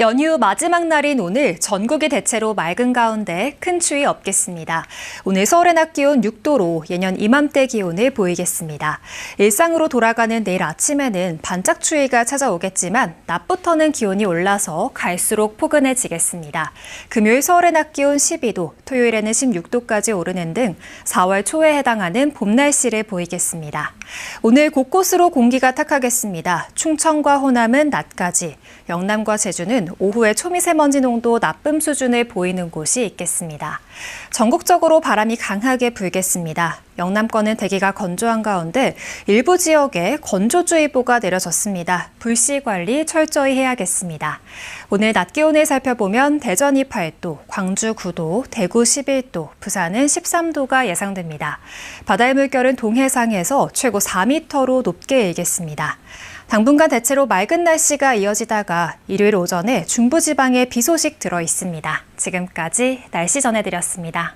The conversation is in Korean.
연휴 마지막 날인 오늘 전국이 대체로 맑은 가운데 큰 추위 없겠습니다. 오늘 서울의 낮 기온 6도로 예년 이맘때 기온을 보이겠습니다. 일상으로 돌아가는 내일 아침에는 반짝 추위가 찾아오겠지만 낮부터는 기온이 올라서 갈수록 포근해지겠습니다. 금요일 서울의 낮 기온 12도, 토요일에는 16도까지 오르는 등 4월 초에 해당하는 봄 날씨를 보이겠습니다. 오늘 곳곳으로 공기가 탁하겠습니다. 충청과 호남은 낮까지, 영남과 제주는 오후에 초미세먼지 농도 나쁨 수준을 보이는 곳이 있겠습니다. 전국적으로 바람이 강하게 불겠습니다. 영남권은 대기가 건조한 가운데 일부 지역에 건조주의보가 내려졌습니다. 불씨 관리 철저히 해야겠습니다. 오늘 낮 기온을 살펴보면 대전이 8도, 광주 9도, 대구 11도, 부산은 13도가 예상됩니다. 바다의 물결은 동해상에서 최고 4m로 높게 일겠습니다. 당분간 대체로 맑은 날씨가 이어지다가 일요일 오전에 중부지방에 비 소식 들어 있습니다. 지금까지 날씨 전해드렸습니다.